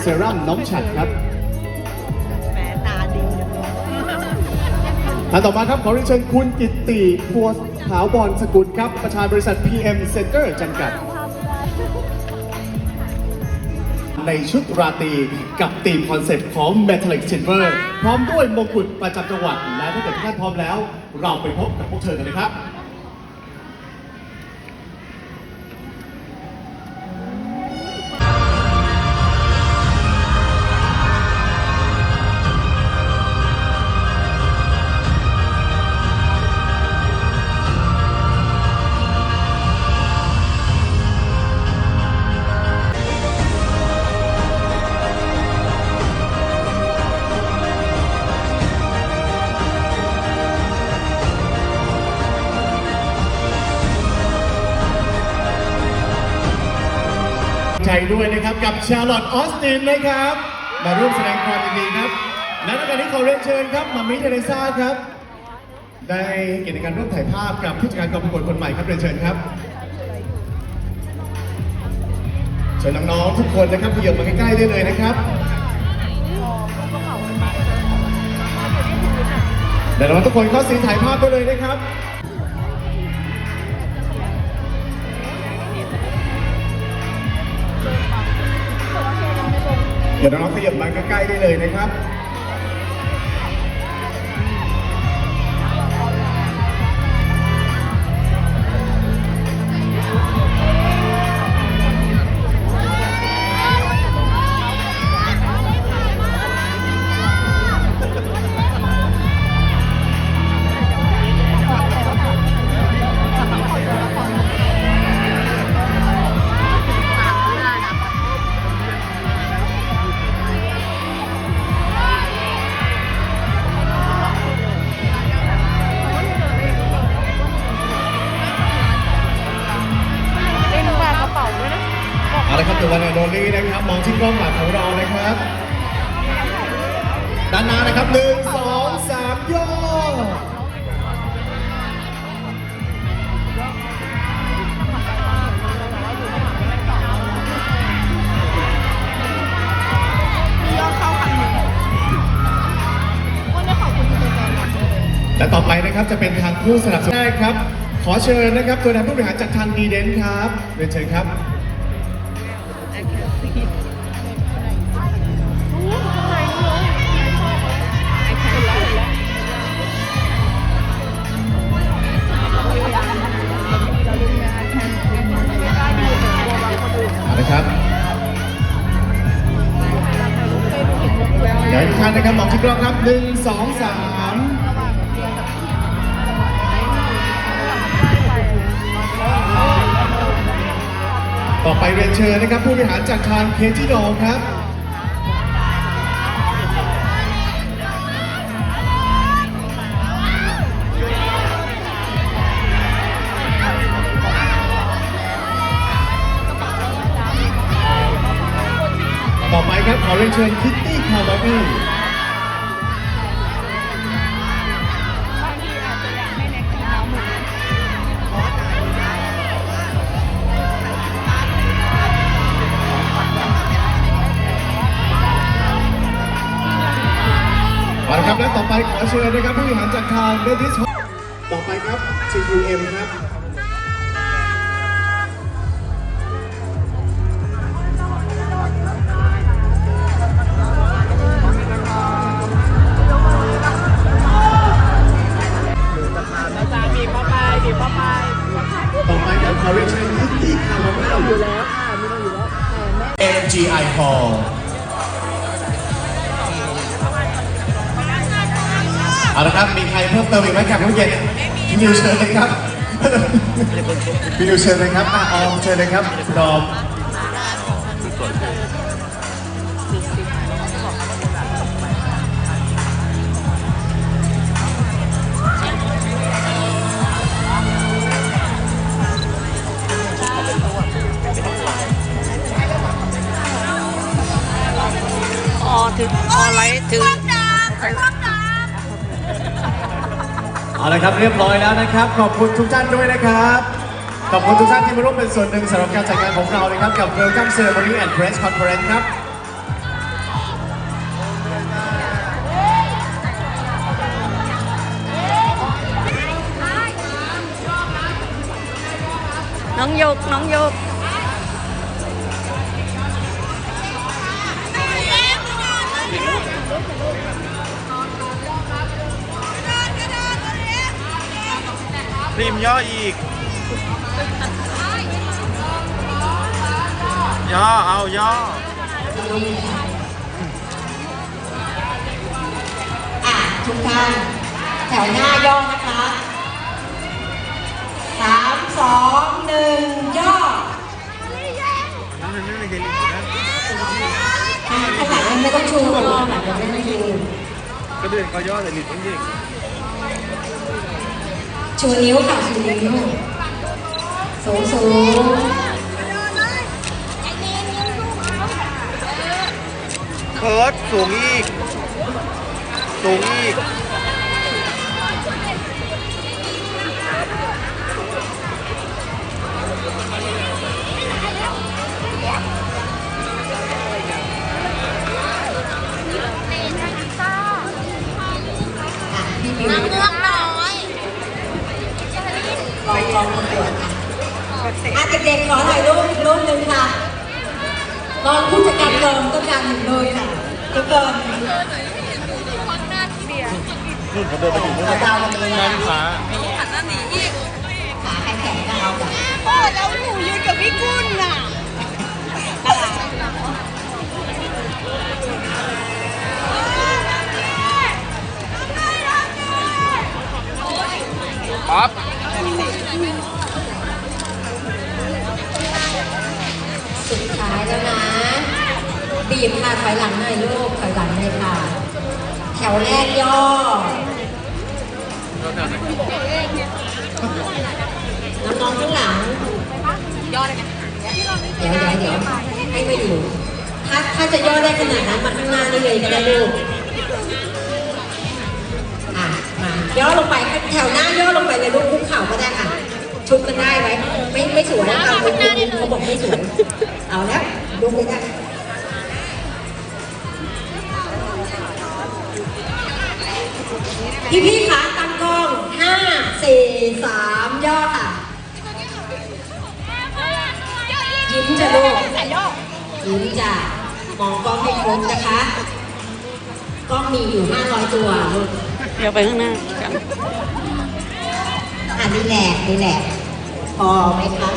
เซรั่มน้องฉัดครับแหมตาดีท่านต่อมาครับขอเรียนเชิญคุณกิตติพัวถาวรสกุลครับ ประธานบริษัท PM Center จำกัด ในชุดราตรีกับธีมคอนเซ็ปต์ของ Metallic Silver พร้อมด้วยมงกุฎประจำจังหวัดและถ้าเกิดทุกท่านพร้อมแล้ว เราไปพบกับพวกเธอกันเลยครับ ด้วยนะครับ กับชาร์ลอตออสตินนะครับ มาร่วมแสดงความยินดีครับและในการนี้ขอเรียนเชิญครับมามิเทเรซ่าครับ ได้เกียรติในการร่วมถ่ายภาพกับผู้จัดการกองประกวดคนใหม่ครับเรียนเชิญครับเชิญน้องๆทุกคนนะครับขยับมาใกล้ๆได้เลยนะครับเดี๋ยวน้องทุกคนเข้าสีถ่ายภาพได้เลยนะครับ เดี๋ยวน้องๆขยับมาใกล้ๆได้เลยนะครับ นะครับมองที่กล้องหลังของเรานะครับ ด้านหน้านะครับหนึ่งสองสามย่อยอเข้าพันหนึ่งวันนี้ขอบคุณคุณแฟนคลับเลยและต่อไปนะครับจะเป็นทางผู้สนับสนุนได้ครับ ขอเชิญนะครับ ตัวแทนผู้บริหารจากทางดีเดนครับเรียนเชิญครับ ยวทุกท่านนะครับมองที่กล้องครับหนึ่งสองสามต่อไปเรียนเชิญนะครับผู้บริหารจากทางเคจิโดครับ ต่อไปครับขอเรียนเชิญคิตตี้คาวบาบี้เอาครับและต่อไปขอเชิญนะครับผู้บริหารจากทางเดนิสต่อไปครับ CUM ครับ AGI Hall เอาละครับ มีใครเพิ่มเติมอีกไหมครับผู้เย็นพี่นิวเชิญเลยครับพี่นิวเชิญเลยครับอะออมเชิญเลยครับดอม ถึงออนไลน์ถึงเอาละครับเรียบร้อยแล้วนะครับ ขอบคุณทุกท่านด้วยนะครับ ขอบคุณทุกท่านที่มาร่วมเป็นส่วนหนึ่งสำหรับการจัดงานของเรานะครับ กับ Welcome Ceremony and Press Conference ครับน้องยก น้องยก ริมย่ออีก ย่อ เอา ย่ออะทุกท่านแถวหน้าย่อนะคะสามสองหนึ่งย่อนั่นนั่นนั่นนั่นอะข้างหลังไม่ต้องชูย่อหลังไม่ต้องชู ก็เดินก็ย่อแต่ลิดจริง ชูนิ้วค่ะชูนิ้วสูงสูงเคิร์ดสูงอีก สูงอีก องต้องการหนึ่งเลยค่ะทุกคนนู่นเขาเดินไปถึงนู่นขอดาวกันเลยหน้านะลูกค้าขาใครแข็งก็เอาจ้ะพ่อแล้วหนูยืนกับพี่กุลน่ะป๊อปสุดท้ายแล้วนะ บีบค่ะถอยหลังหน่อยลูกถอยหลังเลยค่ะ แถวแรกย่อ น้องๆข้างหลัง ย่อได้ไหมเดี๋ยวเดี๋ยวเดี๋ยวให้มาอยู่ ถ้าถ้าจะย่อได้ขนาดนั้นมาข้างหน้านี่เลยก็ได้ลูกอะมาย่อลงไปแถวหน้าย่อลงไปเลยลูกคุกเข่าก็ได้ค่ะ ชุดมันได้ไหมไม่ไม่สวยนะคะคุณครูเขาบอกไม่สวยเอาแล้วดูเลยค่ะ พี่พี่ๆคะตั้งกล้องห้าสี่สามย่อค่ะ ยิ้มจะลูกใส่ย่อยิ้มจะมองกล้องให้ครบนะคะ กล้องมีอยู่500ตัวลูกเดี๋ยวไปข้างหน้ากันอะนี่แหละนี่แหละพอไหมคะ